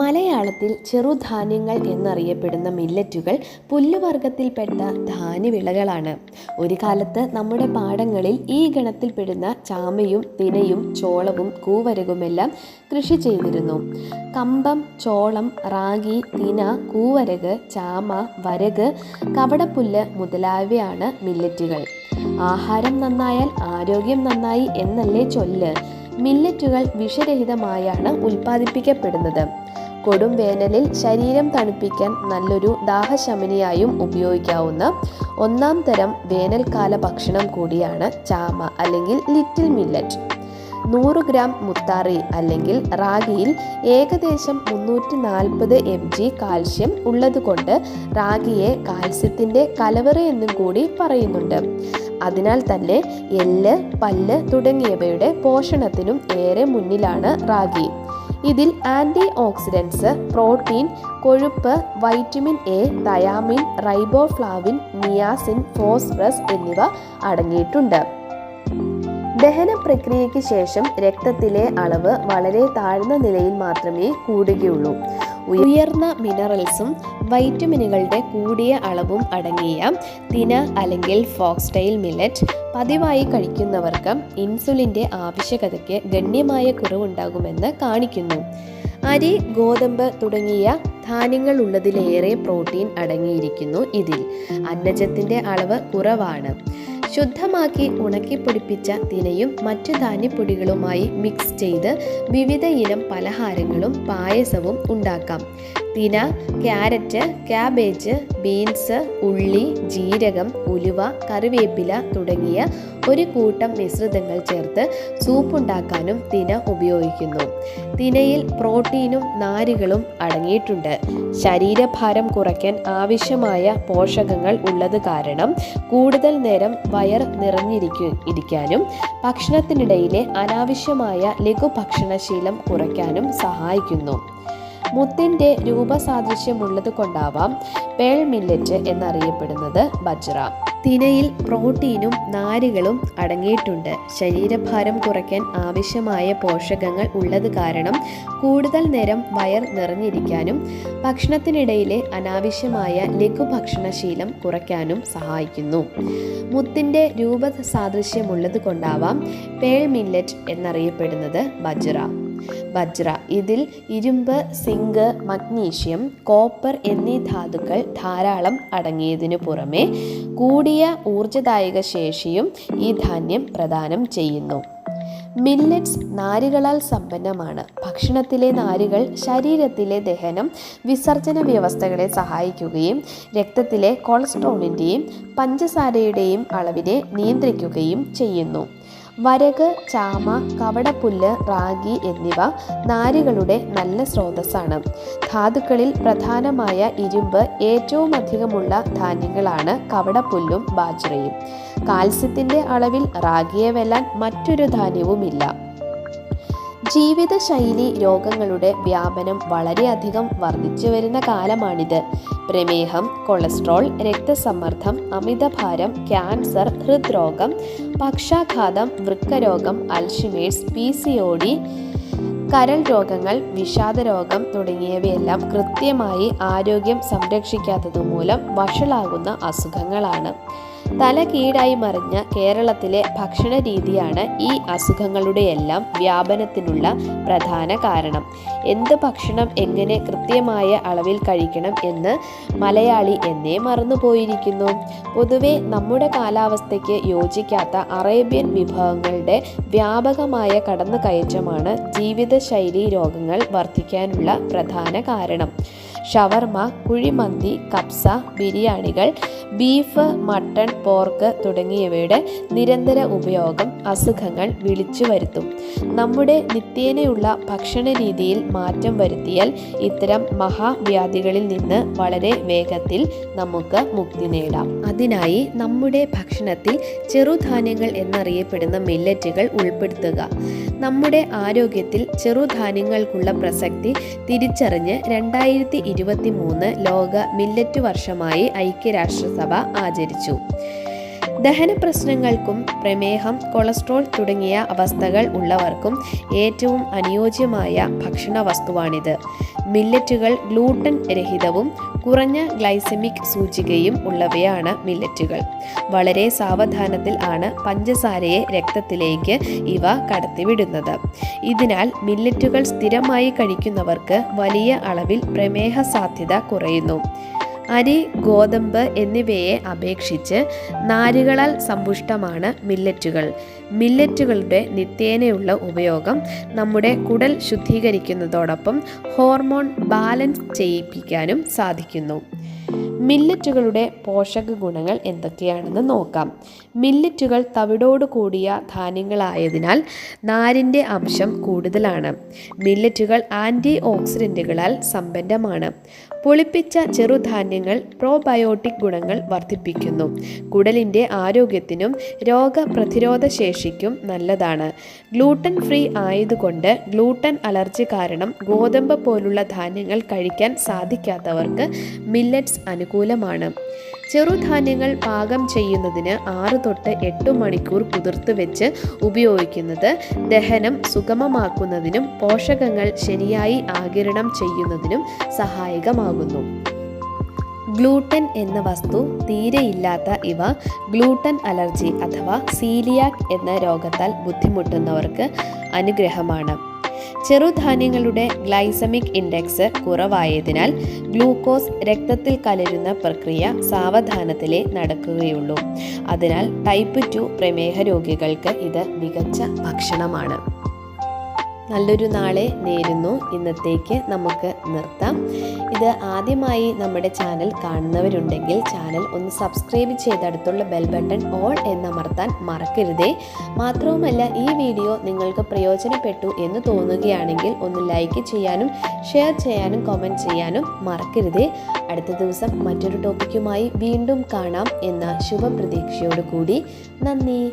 മലയാളത്തിൽ ചെറുധാന്യങ്ങൾ എന്നറിയപ്പെടുന്ന മില്ലറ്റുകൾ പുല്ലുവർഗത്തിൽപ്പെട്ട ധാന്യവിളകളാണ്. ഒരു കാലത്ത് നമ്മുടെ പാടങ്ങളിൽ ഈ ഗണത്തിൽപ്പെടുന്ന ചാമയും തിനയും ചോളവും കൂവരകുമെല്ലാം കൃഷി ചെയ്തിരുന്നു. കമ്പം ചോളം റാഗി തിന കൂവരക് ചാമ വരക് കവടപ്പുല്ല് മുതലായവയാണ് മില്ലറ്റുകൾ. ആഹാരം നന്നായാൽ ആരോഗ്യം നന്നായി എന്നല്ലേ ചൊല്ല്. മില്ലറ്റുകൾ വിഷരഹിതമായാണ് ഉൽപ്പാദിപ്പിക്കപ്പെടുന്നത്. കൊടും വേനലിൽ ശരീരം തണുപ്പിക്കാൻ നല്ലൊരു ദാഹശമനിയായും ഉപയോഗിക്കാവുന്ന ഒന്നാം തരം വേനൽക്കാല ഭക്ഷണം കൂടിയാണ് ചാമ അല്ലെങ്കിൽ ലിറ്റിൽ മില്ലറ്റ്. നൂറ് ഗ്രാം മുത്താറി അല്ലെങ്കിൽ റാഗിയിൽ ഏകദേശം മുന്നൂറ്റി നാൽപ്പത് എം ജി കാൽസ്യം ഉള്ളതുകൊണ്ട് റാഗിയെ കാൽസ്യത്തിന്റെ കലവറ എന്നും കൂടി പറയുന്നുണ്ട്. അതിനാൽ തന്നെ എല്ല് പല്ല് തുടങ്ങിയവയുടെ പോഷണത്തിനും ഏറെ മുന്നിലാണ് റാഗി. ഇതിൽ ആന്റി ഓക്സിഡൻസ് പ്രോട്ടീൻ കൊഴുപ്പ് vitamin A thiamine riboflavin niacin phosphorus എന്നിവ അടങ്ങിയിട്ടുണ്ട്. ദഹന പ്രക്രിയയ്ക്ക് ശേഷം രക്തത്തിലെ അളവ് വളരെ താഴ്ന്ന നിലയിൽ മാത്രമേ കൂടുകയുള്ളൂ. ഉയർന്ന മിനറൽസും വൈറ്റമിനുകളുടെ കൂടിയ അളവും അടങ്ങിയ തിന അല്ലെങ്കിൽ ഫോക്സ്റ്റൈൽ മില്ലറ്റ് പതിവായി കഴിക്കുന്നവർക്ക് ഇൻസുലിന്റെ ആവശ്യകതയ്ക്ക് ഗണ്യമായ കുറവുണ്ടാകുമെന്ന് കാണിക്കുന്നു. അരി ഗോതമ്പ് തുടങ്ങിയ ധാന്യങ്ങൾ ഉള്ളതിലേറെ പ്രോട്ടീൻ അടങ്ങിയിരിക്കുന്നു ഇതിൽ. അന്നജത്തിന്റെ അളവ് കുറവാണ്. ശുദ്ധമാക്കി ഉണക്കിപ്പൊടിപ്പിച്ച തിനയും മറ്റു ധാന്യപ്പൊടികളുമായി മിക്സ് ചെയ്ത് വിവിധ ഇനം പലഹാരങ്ങളും പായസവും ഉണ്ടാക്കാം. തിന ക്യാരറ്റ് ക്യാബേജ് ബീൻസ് ഉള്ളി ജീരകം ഉലുവ കറിവേപ്പില തുടങ്ങിയ ഒരു കൂട്ടം മിശ്രിതങ്ങൾ ചേർത്ത് സൂപ്പുണ്ടാക്കാനും തിന ഉപയോഗിക്കുന്നു. തിനയിൽ പ്രോട്ടീനും നാരുകളും അടങ്ങിയിട്ടുണ്ട്. ശരീരഭാരം കുറയ്ക്കാൻ ആവശ്യമായ പോഷകങ്ങൾ ഉള്ളത് കാരണം കൂടുതൽ നേരം വയർ നിറഞ്ഞിരിക്കു ഇരിക്കാനും ഭക്ഷണത്തിനിടയിലെ അനാവശ്യമായ ലഘുഭക്ഷണശീലം കുറയ്ക്കാനും സഹായിക്കുന്നു. മുത്തിന്റെ രൂപസാദൃശ്യമുള്ളത് കൊണ്ടാവാം പേൾ മില്ലറ്റ് എന്നറിയപ്പെടുന്നത് ബജ്ര തിനയിൽ പ്രോട്ടീനും നാരുകളും അടങ്ങിയിട്ടുണ്ട്. ശരീരഭാരം കുറയ്ക്കാൻ ആവശ്യമായ പോഷകങ്ങൾ ഉള്ളത് കാരണം കൂടുതൽ നേരം വയർ നിറഞ്ഞിരിക്കാനും ഭക്ഷണത്തിനിടയിലെ അനാവശ്യമായ ലഘുഭക്ഷണശീലം കുറയ്ക്കാനും സഹായിക്കുന്നു. മുത്തിന്റെ രൂപസാദൃശ്യമുള്ളത് കൊണ്ടാവാം പേൾ മില്ലറ്റ് എന്നറിയപ്പെടുന്നത് ബജ്ര വജ്ര ഇതിൽ ഇരുമ്പ് സിങ്ക് മഗ്നീഷ്യം കോപ്പർ എന്നീ ധാതുക്കൾ ധാരാളം അടങ്ങിയതിനു പുറമെ കൂടിയ ഊർജദായക ശേഷിയും ഈ ധാന്യം പ്രദാനം ചെയ്യുന്നു. മില്ലറ്റ്സ് നാരുകളാൽ സമ്പന്നമാണ്. ഭക്ഷണത്തിലെ നാരുകൾ ശരീരത്തിലെ ദഹനം വിസർജന വ്യവസ്ഥകളെ സഹായിക്കുകയും രക്തത്തിലെ കൊളസ്ട്രോളിന്റെയും പഞ്ചസാരയുടെയും അളവിനെ നിയന്ത്രിക്കുകയും ചെയ്യുന്നു. വരക് ചാമ കവടപ്പുല്ല് റാഗി എന്നിവ നാരുകളുടെ നല്ല സ്രോതസ്സാണ്. ധാതുക്കളിൽ പ്രധാനമായ ഇരുമ്പ് ഏറ്റവും അധികമുള്ള ധാന്യങ്ങളാണ് കവടപ്പുല്ലും ബാജ്രയും കാൽസ്യത്തിന്റെ അളവിൽ റാഗിയെ വെല്ലാൻ മറ്റൊരു ധാന്യവുമില്ല. ജീവിതശൈലി രോഗങ്ങളുടെ വ്യാപനം വളരെയധികം വർദ്ധിച്ചു വരുന്ന കാലമാണിത്. പ്രമേഹം കൊളസ്ട്രോൾ രക്തസമ്മർദ്ദം അമിതഭാരം ക്യാൻസർ ഹൃദ്രോഗം പക്ഷാഘാതം വൃക്കരോഗം Alzheimer's P C O D കരൾ രോഗങ്ങൾ വിഷാദരോഗം തുടങ്ങിയവയെല്ലാം കൃത്യമായി ആരോഗ്യം സംരക്ഷിക്കാത്തതുമൂലം വഷളാകുന്ന അസുഖങ്ങളാണ്. തല കീടായി മറിഞ്ഞ കേരളത്തിലെ ഭക്ഷണ രീതിയാണ് ഈ അസുഖങ്ങളുടെയെല്ലാം വ്യാപനത്തിനുള്ള പ്രധാന കാരണം. എന്ത് ഭക്ഷണം എങ്ങനെ കൃത്യമായ അളവിൽ കഴിക്കണം എന്ന് മലയാളി എന്നേ മറന്നുപോയിരിക്കുന്നു. പൊതുവെ നമ്മുടെ കാലാവസ്ഥയ്ക്ക് യോജിക്കാത്ത അറേബ്യൻ വിഭവങ്ങളുടെ വ്യാപകമായ കടന്നുകയറ്റമാണ് ജീവിതശൈലി രോഗങ്ങൾ വർദ്ധിക്കാനുള്ള പ്രധാന കാരണം. ഷവർമ കുഴിമന്തി കപ്സ ബിരിയാണികൾ ബീഫ് മട്ടൺ പോർക്ക് തുടങ്ങിയവയുടെ നിരന്തര ഉപയോഗം അസുഖങ്ങൾ വിളിച്ചു വരുത്തും. നമ്മുടെ നിത്യേനയുള്ള ഭക്ഷണ രീതിയിൽ മാറ്റം വരുത്തിയാൽ ഇത്തരം മഹാവ്യാധികളിൽ നിന്ന് വളരെ വേഗത്തിൽ നമുക്ക് മുക്തി നേടാം. അതിനായി നമ്മുടെ ഭക്ഷണത്തിൽ ചെറുധാന്യങ്ങൾ എന്നറിയപ്പെടുന്ന മില്ലറ്റുകൾ ഉൾപ്പെടുത്തുക. നമ്മുടെ ആരോഗ്യത്തിൽ ചെറുധാന്യങ്ങൾക്കുള്ള പ്രസക്തി തിരിച്ചറിഞ്ഞ് രണ്ടായിരത്തി ഇരുപത്തി മൂന്ന് ലോക മില്ലറ്റ് വർഷമായി ഐക്യരാഷ്ട്രസഭ ആചരിച്ചു. ദഹന പ്രശ്നങ്ങൾക്കും പ്രമേഹം കൊളസ്ട്രോൾ തുടങ്ങിയ അവസ്ഥകൾ ഉള്ളവർക്കും ഏറ്റവും അനുയോജ്യമായ ഭക്ഷണ വസ്തുവാണിത് മില്ലറ്റുകൾ ഗ്ലൂട്ടൻ രഹിതവും കുറഞ്ഞ ഗ്ലൈസമിക് സൂചികയും ഉള്ളവയാണ് മില്ലറ്റുകൾ. വളരെ സാവധാനത്തിൽ ആണ് പഞ്ചസാരയെ രക്തത്തിലേക്ക് ഇവ കടത്തിവിടുന്നത്. ഇതിനാൽ മില്ലറ്റുകൾ സ്ഥിരമായി കഴിക്കുന്നവർക്ക് വലിയ അളവിൽ പ്രമേഹ സാധ്യത കുറയുന്നു. അരി ഗോതമ്പ് എന്നിവയെ അപേക്ഷിച്ച് നാരുകളാൽ സമ്പുഷ്ടമാണ് മില്ലറ്റുകൾ. മില്ലറ്റുകളുടെ നിത്യേനയുള്ള ഉപയോഗം നമ്മുടെ കുടൽ ശുദ്ധീകരിക്കുന്നതോടൊപ്പം ഹോർമോൺ ബാലൻസ് ചെയ്യിപ്പിക്കാനും സാധിക്കുന്നു. മില്ലറ്റുകളുടെ പോഷക ഗുണങ്ങൾ എന്തൊക്കെയാണെന്ന് നോക്കാം. മില്ലറ്റുകൾ തവിടോട് കൂടിയ ധാന്യങ്ങളായതിനാൽ നാരിന്റെ അംശം കൂടുതലാണ്. മില്ലറ്റുകൾ ആന്റി ഓക്സിഡന്റുകളാൽ സമ്പന്നമാണ്. പൊളിപ്പിച്ച ചെറുധാന്യങ്ങൾ പ്രോബയോട്ടിക് ഗുണങ്ങൾ വർദ്ധിപ്പിക്കുന്നു. കുടലിന്റെ ആരോഗ്യത്തിനും രോഗപ്രതിരോധ ശേഷിക്കും നല്ലതാണ്. ഗ്ലൂട്ടൻ ഫ്രീ ആയതുകൊണ്ട് ഗ്ലൂട്ടൻ അലർജി കാരണം ഗോതമ്പ് പോലുള്ള ധാന്യങ്ങൾ കഴിക്കാൻ സാധിക്കാത്തവർക്ക് മില്ലറ്റ്സ് അനുകൂലമാണ്. ചെറുധാന്യങ്ങൾ പാകം ചെയ്യുന്നതിന് ആറ് തൊട്ട് എട്ട് മണിക്കൂർ കുതിർത്ത് വെച്ച് ഉപയോഗിക്കുന്നത് ദഹനം സുഗമമാക്കുന്നതിനും പോഷകങ്ങൾ ശരിയായി ആകിരണം ചെയ്യുന്നതിനും സഹായകമാകുന്നു. ഗ്ലൂട്ടൻ എന്ന വസ്തു തീരെയില്ലാത്ത ഇവ ഗ്ലൂട്ടൻ അലർജി അഥവാ സീലിയാക് എന്ന രോഗത്താൽ ബുദ്ധിമുട്ടുന്നവർക്ക് അനുഗ്രഹമാണ്. ചെറുധാന്യങ്ങളുടെ ഗ്ലൈസമിക് ഇൻഡെക്സ് കുറവായതിനാൽ ഗ്ലൂക്കോസ് രക്തത്തിൽ കലരുന്ന പ്രക്രിയ സാവധാനത്തിലേ നടക്കുകയുള്ളൂ. അതിനാൽ ടൈപ്പ് ടു പ്രമേഹ രോഗികൾക്ക് ഇത് മികച്ച ഭക്ഷണമാണ്. നല്ലൊരു നാളെ നേരുന്നു. ഇന്നത്തേക്ക് നമുക്ക് നിർത്താം. ഇത് ആദ്യമായി നമ്മുടെ ചാനൽ കാണുന്നവരുണ്ടെങ്കിൽ ചാനൽ ഒന്ന് സബ്സ്ക്രൈബ് ചെയ്ത് അടുത്തുള്ള ബെൽ ബട്ടൺ ഓൾ എന്നമർത്താൻ മറക്കരുതേ. മാത്രവുമല്ല ഈ വീഡിയോ നിങ്ങൾക്ക് പ്രയോജനപ്പെട്ടു എന്ന് തോന്നുകയാണെങ്കിൽ ഒന്ന് ലൈക്ക് ചെയ്യാനും ഷെയർ ചെയ്യാനും കമന്റ് ചെയ്യാനും മറക്കരുതേ. അടുത്ത ദിവസം മറ്റൊരു ടോപ്പിക്കുമായി വീണ്ടും കാണാം എന്ന ശുഭപ്രതീക്ഷയോടു കൂടി നന്ദി.